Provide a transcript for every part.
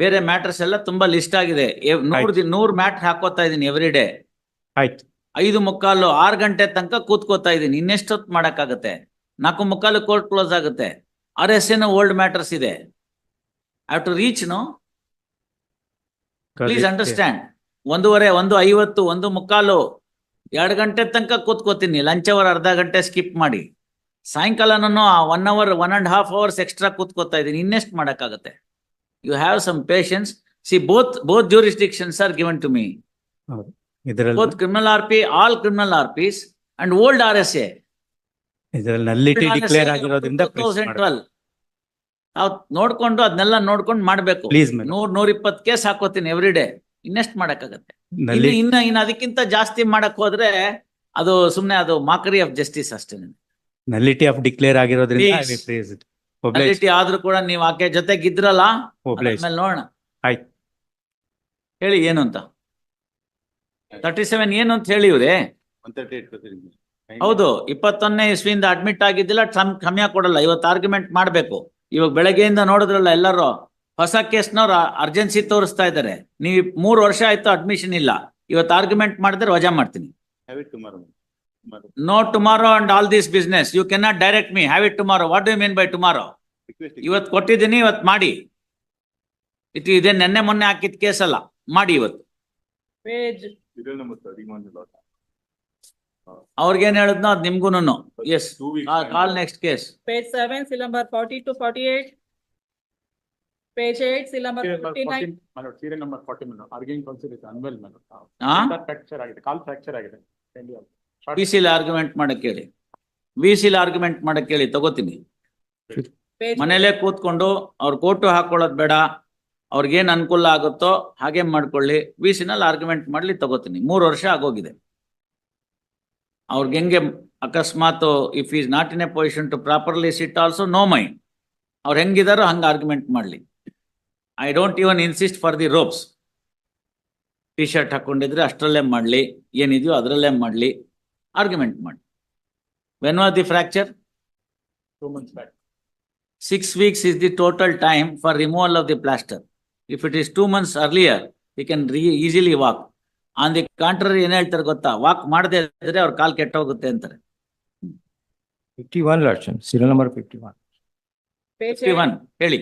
ಬೇರೆ ಮ್ಯಾಟರ್ಸ್ ಎಲ್ಲ ತುಂಬಾ ಲಿಸ್ಟ್ ಆಗಿದೆ. ನೂರ್ ನೂರ್ ಮ್ಯಾಟ್ ಹಾಕೋತಾ ಇದೀನಿ ಎವ್ರಿ ಡೇ. ಆಯ್ತು. ಐದು ಮುಕ್ಕಾಲು ಆರು ಗಂಟೆ ತನಕ ಕೂತ್ಕೋತಾ ಇದೀನಿ ಇನ್ನೆಷ್ಟೊತ್ತು ಮಾಡಕ್ಕಾಗತ್ತೆ? ನಾಲ್ಕು ಮುಕ್ಕಾಲು ಕೋರ್ಟ್ ಕ್ಲೋಸ್ ಆಗುತ್ತೆ. R S N old matters ಇದೆ. Have to reach no please understand ಒಂದೂವರೆ ಒಂದು ಐವತ್ತು ಒಂದು ಮುಕ್ಕಾಲು ಎರಡು ಗಂಟೆ ತನಕ ಕೂತ್ಕೋತೀನಿ. ಲಂಚ್ ಅವರ್ ಅರ್ಧ ಗಂಟೆ ಸ್ಕಿಪ್ ಮಾಡಿ. ಸಾಯಂಕಾಲನೂ one hour one and half hours extra ಕೂತ್ಕೋತಾ ಇದ್ದೀನಿ. ಇನ್ನೆಷ್ಟು ಮಾಡಕ್ಕಾಗತ್ತೆ? You have some patience see both both jurisdictions are given to me both criminal R P all criminal R Ps and old R S A declare ಆಗಿರೋದ್ರಿಂದ ನಾವು ನೋಡ್ಕೊಂಡು ಅದನ್ನೆಲ್ಲ ನೋಡ್ಕೊಂಡು ಮಾಡ್ಬೇಕು. ನೂರ್ ನೂರ ಇಪ್ಪತ್ತು ಕೇಸ್ ಹಾಕೋತೀನಿ ಎವ್ರಿ ಡೇ ಇನ್ನೆಸ್ಟ್ ಮಾಡಕ್ಕಾಗತ್ತೆ? ಇನ್ನ ಇನ್ನು ಅದಕ್ಕಿಂತ ಜಾಸ್ತಿ ಮಾಡಕ್ ಹೋದ್ರೆ ಅದು ಸುಮ್ನೆ ಅದು ಮಾಕರಿ ಆಫ್ ಜಸ್ಟಿಸ್ ಅಷ್ಟೇ ನಲ್ಲಿಟಿ ಆಫ್ ಡಿಕ್ಲೇರ್ ಆಗಿರೋದ್ರಿಂದ Quality ಆದ್ರೂ ಕೂಡ ನೀವು ಆಕೆ ಜೊತೆಗಿದ್ರಲ್ಲ. ಆಮೇಲೆ ನೋಡೋಣ. ಆಯ್ತು. ಹೇಳಿ ಏನು ಅಂತ ತರ್ಟಿ ಸೆವೆನ್ ಏನು ಅಂತ ಹೇಳಿ ಇವ್ರೆ ಹೌದು ಇಪ್ಪತ್ತೊಂದನೇ ಇಸ್ವಿಯಿಂದ ಅಡ್ಮಿಟ್ ಆಗಿದ್ದಿಲ್ಲ ಟ್ರಮ್ ಕಮ್ಮಿ ಕೊಡಲ್ಲ. ಇವತ್ತು ಆರ್ಗ್ಯುಮೆಂಟ್ ಮಾಡ್ಬೇಕು. ಇವಾಗ ಬೆಳಗ್ಗೆಯಿಂದ ನೋಡಿದ್ರಲ್ಲ ಎಲ್ಲರೂ ಹೊಸ ಕೇಸ್ನವ್ರ ಅರ್ಜೆನ್ಸಿ ತೋರಿಸ್ತಾ ಇದ್ದಾರೆ. ನೀವು ಮೂರು ವರ್ಷ ಆಯ್ತು ಅಡ್ಮಿಷನ್ ಇಲ್ಲ. ಇವತ್ತು ಆರ್ಗ್ಯುಮೆಂಟ್ ಮಾಡಿದ್ರೆ ವಜಾ ಮಾಡ್ತೀನಿ. Tomorrow and all this business you cannot direct me have it tomorrow what you mean by tomorrow ಇವತ್ತು ಕೊಟ್ಟಿದ್ದೀನಿ ಇವತ್ತು ಮಾಡಿ. ಇದು ಇದೆ ನೆನ್ನೆ ಮೊನ್ನೆ ಹಾಕಿದ ಕೇಸ್ ಅಲ್ಲ. ಮಾಡಿ ಇವತ್ತು. ಅವ್ರಿಗೆ ಅವ್ರಿಗೇನ್ ಹೇಳಿದ್ನೋ ಅದ್ ನಿಮ್ಗೂನು yes call next case page seven ಸಿಲಂಬರ್ number two to forty-eight. Page ಸಿಲಂಬರ್ seal number fifty-nine. Serial number forty madam arguing counsel unwell madam fracture ಆಗಿದೆ. ಕಾಲ್ ಫ್ರಾಕ್ಚರ್ ಆಗಿದೆ. ವಿ ಸಿಲ್ ಆರ್ಗ್ಯುಮೆಂಟ್ ಮಾಡಕ್ ಹೇಳಿ ವಿ ಸಿಲ್ ಆರ್ಗ್ಯುಮೆಂಟ್ ಮಾಡಕ್ ಹೇಳಿ ತಗೋತೀನಿ ಮನೇಲೆ ಕೂತ್ಕೊಂಡು ಅವ್ರ ಕೋರ್ಟು ಹಾಕೊಳ್ಳೋದ್ ಬೇಡ ಅವ್ರಿಗೇನ್ ಅನುಕೂಲ ಆಗುತ್ತೋ ಹಾಗೆ ಮಾಡ್ಕೊಳ್ಳಿ. ವಿ ಸಿನಲ್ಲಿ ಆರ್ಗ್ಯುಮೆಂಟ್ ಮಾಡ್ಲಿ ತಗೋತೀನಿ. ಮೂರು ವರ್ಷ ಆಗೋಗಿದೆ. ಅವ್ರಿಗೆ ಹೆಂಗೆ ಅಕಸ್ಮಾತ್ if is not in a position to properly sit also no mind ಅವ್ರು ಹೆಂಗಿದಾರೋ ಹಂಗ ಆರ್ಗ್ಯುಮೆಂಟ್ ಮಾಡ್ಲಿ. I don't even insist for the robes T shirt ಹಾಕೊಂಡಿದ್ರೆ ಅಷ್ಟರಲ್ಲೇ ಮಾಡ್ಲಿ. ಏನಿದೆಯೋ ಅದರಲ್ಲೇ ಮಾಡ್ಲಿ. ಆರ್ಗ್ಯುಮೆಂಟ್ ಮಾಡಿ. When was the fracture two months back six weeks is the total time for removal of the plaster if it is two months earlier you can ರೀ easily walk on the contrary ಏನ್ ಹೇಳ್ತಾರೆ ಗೊತ್ತಾ? Walk ಮಾಡದೆ ಇದ್ರೆ ಅವ್ರ ಕಾಲ್ ಕೆಟ್ಟ ಹೋಗುತ್ತೆ ಅಂತಾರೆ. Fifty one ಲಾಡ್ಶನ್ serial number fifty one one ಹೇಳಿ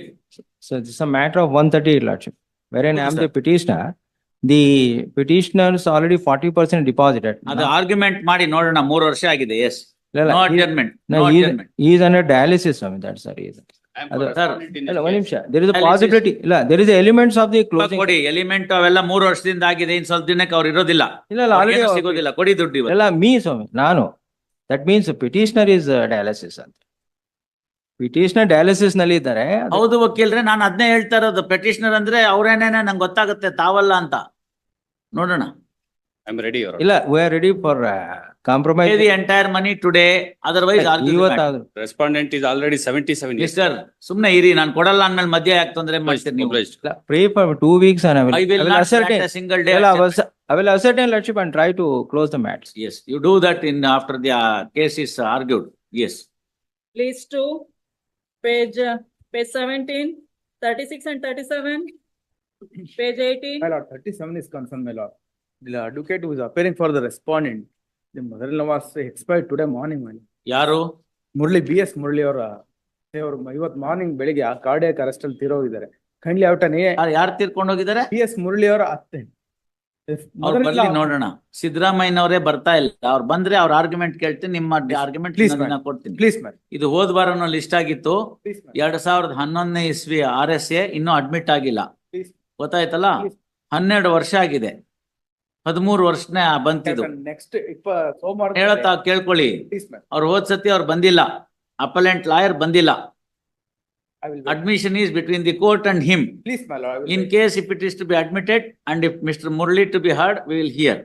sir it's a matter of one thirty ಲಾಡ್ಶನ್ very I am the ಪಿಟೀಸ್ನ the petitioners already forty percent deposited ಅದು ಆರ್ಗ್ಯುಮೆಂಟ್ ಮಾಡಿ ನೋಡೋಣ ಮೂರು ವರ್ಷ ಆಗಿದೆ yes is and dialysis that sir possibility ಇಲ್ಲ there elements of the close ಕೊಡಿ element ಅವೆಲ್ಲ ಮೂರು ವರ್ಷದಿಂದ ಆಗಿದೆ ಇನ್ ಸ್ವಲ್ಪ ದಿನಕ್ಕೆ ಅವ್ರು ಇರೋದಿಲ್ಲ. ಇಲ್ಲ ಆಲ್ರೆಡಿ ಸಿಗೋದಿಲ್ಲ ಕೊಡಿ ದುಡ್ಡು ಇಲ್ಲ ಮೀ ಸ್ವಾಮಿ ನಾನು. That means petitioner is dialysis ಅಂತ. ಪಿಟಿಷನರ್ ಡಯಾಲಿಸಿಸ್ನಲ್ಲಿ ಇದ್ದಾರೆ ಹೌದು ವಕೀಲ್ರೆ ನಾನು ಅದನ್ನೇ ಹೇಳ್ತಾ ಇರೋದು. ಪೆಟಿಷನರ್ ಅಂದ್ರೆ ಅವ್ರೇನೇನೆ ನಂಗೆ ಗೊತ್ತಾಗುತ್ತೆ ತಾವಲ್ಲ ಅಂತ. ನೋಡೋಣ. ಐ ರೆಡಿ ಇಲ್ಲ we are ready for compromise the entire money today otherwise respondent is already seventy seven sir ಸುಮ್ನೆ ಇರಿ ನಾನು ಕೊಡಲ್ಲ ಅಂದ್ಮೇಲೆ ಮಧ್ಯ ಯಾಕೆ ತೊಂದರೆ ಮಾಡ್ತೀರಿ ನೀವು? Free for two weeks I will ascertain single day I will and try to close the matters yes you do that in after the please to page page seventeen thirty six and thirty seven Page eighteen, My lord, thirty-seven is concerned, my lord. The advocate who is appearing for the respondent, the mother-in-law was expired today morning, my lord. ಯಾರು? Murali B S Murali ಅವರ ಅವರು ಇವತ್ತು morning ಬೆಳಿಗ್ಗೆ ಆ cardiac arrest ಅಲ್ಲಿ ತೀರೋಗಿದ್ದಾರೆ. Kindly out ನೇ ಯಾರು ತೀರ್ಕೊಂಡು ಹೋಗಿದ್ದಾರೆ? ಬಿ ಎಸ್ ಮುರಳಿ ಅವರ ಅತ್ತೆ. ಅವ್ರು ಬರ್ಲಿ ನೋಡೋಣ. ಸಿದ್ದರಾಮಯ್ಯನವರೇ ಬರ್ತಾ ಇಲ್ಲ. ಅವ್ರು ಬಂದ್ರೆ ಅವ್ರ ಆರ್ಗ್ಯುಮೆಂಟ್ ಕೇಳ್ತೀನಿ ನಿಮ್ಮ ಆರ್ಗ್ಯುಮೆಂಟ್ Please, madam. ಕೊಡ್ತೀನಿ. ಪ್ಲೀಸ್ ಮ್ಯಾಮ್ ಇದು ಹೋದ್ ವಾರನೂ ಲಿಸ್ಟ್ ಆಗಿತ್ತು. ಪ್ಲೀಸ್ ಎರಡ್ ಸಾವಿರದ ಹನ್ನೊಂದನೇ ಇಸ್ವಿ ಆರ್ ಎಸ್ ಎ ಇನ್ನೂ ಅಡ್ಮಿಟ್ ಆಗಿಲ್ಲ. ಗೊತ್ತಾಯ್ತಲ್ಲ? ಹನ್ನೆರಡು ವರ್ಷ ಆಗಿದೆ. ಹದಿಮೂರು ವರ್ಷನೇ ಬಂತಿದ್ದು ನೆಕ್ಸ್ಟ್ ಸೋಮವಾರ ಹೇಳತ್ತ ಕೇಳ್ಕೊಳ್ಳಿ. ಅವ್ರು ಹೋದ್ ಸತಿ ಅವ್ರು ಬಂದಿಲ್ಲ. ಅಪಲೆಂಟ್ ಲಾಯರ್ ಬಂದಿಲ್ಲ. Admission is between the court and him please in case if it is to be admitted and if mister Murali to be heard we will hear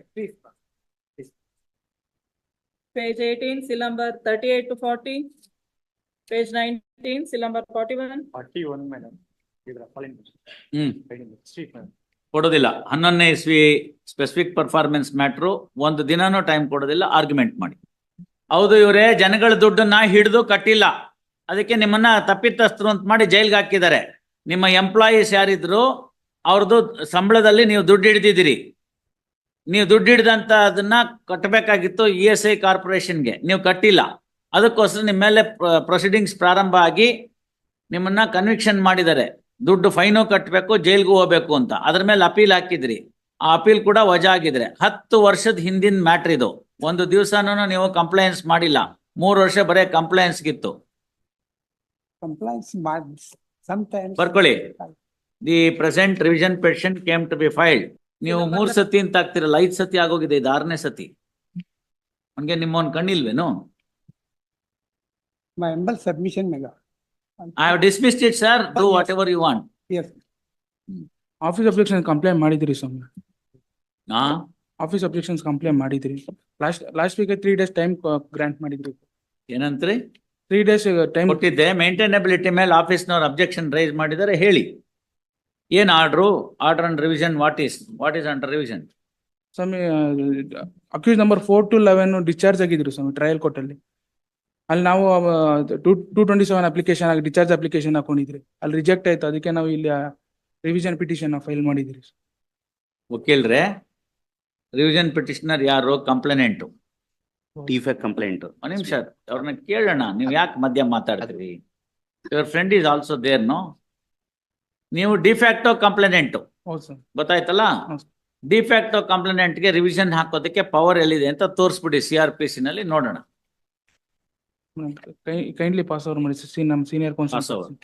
page 18, ಸಿಲಂಬರ್ thirty eight to forty page nineteen ಸಿಲಂಬರ್ forty 41. Forty one madam ಕೊಡೋದಿಲ್ಲ. ಹನ್ನೊಂದನೇ ಇಸ್ವಿ specific performance matter ಒಂದು ದಿನನೂ time ಕೊಡೋದಿಲ್ಲ argument ಮಾಡಿ. ಹೌದು ಇವರೇ ಜನಗಳ ದುಡ್ಡನ್ನ ಹಿಡಿದು ಕಟ್ಟಿಲ್ಲ. ಅದಕ್ಕೆ ನಿಮ್ಮನ್ನ ತಪ್ಪಿತಸ್ಥರು ಅಂತ ಮಾಡಿ ಜೈಲ್ಗೆ ಹಾಕಿದ್ದಾರೆ. ನಿಮ್ಮ ಎಂಪ್ಲಾಯೀಸ್ ಯಾರಿದ್ರು ಅವ್ರದ್ದು ಸಂಬಳದಲ್ಲಿ ನೀವು ದುಡ್ಡು ಹಿಡಿದಿದ್ದೀರಿ. ನೀವು ದುಡ್ಡು ಹಿಡಿದಂತ ಅದನ್ನ ಕಟ್ಟಬೇಕಾಗಿತ್ತು ಇ ಎಸ್ ಐ ಕಾರ್ಪೊರೇಷನ್ಗೆ. ನೀವು ಕಟ್ಟಿಲ್ಲ. ಅದಕ್ಕೋಸ್ಕರ ನಿಮ್ಮ ಮೇಲೆ ಪ್ರೊಸೀಡಿಂಗ್ಸ್ ಪ್ರಾರಂಭ ಆಗಿ ನಿಮ್ಮನ್ನ ಕನ್ವಿಕ್ಷನ್ ಮಾಡಿದ್ದಾರೆ. ದುಡ್ಡು ಫೈನು ಕಟ್ಟಬೇಕು ಜೈಲ್ಗೂ ಹೋಗ್ಬೇಕು ಅಂತ. ಅದ್ರ ಮೇಲೆ ಅಪೀಲ್ ಹಾಕಿದ್ರಿ. ಆ ಅಪೀಲ್ ಕೂಡ ವಜಾ ಆಗಿದ್ರೆ ಹತ್ತು ವರ್ಷದ ಹಿಂದಿನ ಮ್ಯಾಟ್ರ್ ಇದು. ಒಂದು ದಿವಸನೂ ನೀವು ಕಂಪ್ಲೈನ್ಸ್ ಮಾಡಿಲ್ಲ. ಮೂರು ವರ್ಷ ಬರೇ sometimes. ಬರ್ಕೊಳ್ಳಿ. The present revision petition came to be filed ನೀವು ಮೂರ್ ಸತಿ ಅಂತ ಆಗ್ತಿರಲ್ಲ ಐದ್ ಸತಿ ಆಗೋಗಿದೆ ಇದು ಆರನೇ ಸತಿ. ನಿಮ್ಮ ಒಂದು ಕಣ್ಣಿಲ್ವೇನು? My humble have dismissed I sir. Dismissed it sir do whatever you want Yes, office objection complaint ಮಾಡಿದ್ರಿ ಸ್ವಾಮಿ. ನಾ ಆಫೀಸ್ ಅಬ್ಜೆಕ್ಷನ್ಸ್ ಕಂಪ್ಲೇಂಟ್ ಮಾಡಿದ್ರಿ. Last last week three days time grant ಮಾಡಿದ್ರಿ. ಏನಂತ್ರಿ? ತ್ರೀ ಡೇಸ್ ಟೈಮ್ ಕೊಟ್ಟಿದ್ದೆ. ಮೇಂಟೈನಬಿಲಿಟಿ ಮೇಲೆ ಆಫೀಸ್ನವ್ರು ಅಬ್ಜೆಕ್ಷನ್ ರೈಸ್ ಮಾಡಿದರೆ ಹೇಳಿ. ಏನ್ order order and revision what is what is under revision Swami accused number four to eleven discharge ಆಗಿದ್ರು ಸ್ವಾಮಿ ಟ್ರಯಲ್ ಕೋರ್ಟಲ್ಲಿ ಅಲ್ಲಿ. ನಾವು two two twenty seven application ಆಗಿ ಡಿಚಾರ್ಜ್ ಅಪ್ಲಿಕೇಶನ್ ಹಾಕೊಂಡಿದ್ರಿ. ಅಲ್ಲಿ ರಿಜೆಕ್ಟ್ ಆಯ್ತು. ಅದಕ್ಕೆ ನಾವು ಇಲ್ಲಿ ರಿವಿಷನ್ ಪಿಟಿಷನ್ ಫೈಲ್ ಮಾಡಿದಿರಿ. ವಕೀಲ್ರೆ ರಿವಿಷನ್ ಪಿಟಿಷನರ್ ಯಾರು? ಕಂಪ್ಲೇನೆಂಟು ಡಿಫೆಕ್ಟ್ ಕಂಪ್ಲೇಂಟ್ ಒಂದು ನಿಮಿಷ ಅವ್ರನ್ನ ಕೇಳೋಣ. ನೀವು ಯಾಕೆ ಮಧ್ಯ ಮಾತಾಡ್ತೀರಿ? Your friend is also there no ನೀವು ಡಿಫ್ಯಾಕ್ಟೋ ಕಂಪ್ಲೇನೆಂಟ್ ಹೌದು ಸರ್. ಗೊತ್ತಾಯ್ತಲ್ಲ. ಡಿಫ್ಯಾಕ್ಟೋ ಕಂಪ್ಲೇನೆಂಟ್ಗೆ ರಿವಿಷನ್ ಹಾಕೋದಕ್ಕೆ ಪವರ್ ಎಲ್ಲಿದೆ ಅಂತ ತೋರಿಸ್ಬಿಡಿ ಸಿ ಆರ್ ಪಿ ಸಿ ನಲ್ಲಿ ನೋಡೋಣ. ಕೈಂಡ್ಲಿ ಪಾಸ್ ಓವರ್ ಮಾಡಿ ಸಿ- ನಮ್ಮ ಸೀನಿಯರ್ Pass over. ಕೌನ್ಸಿಲ್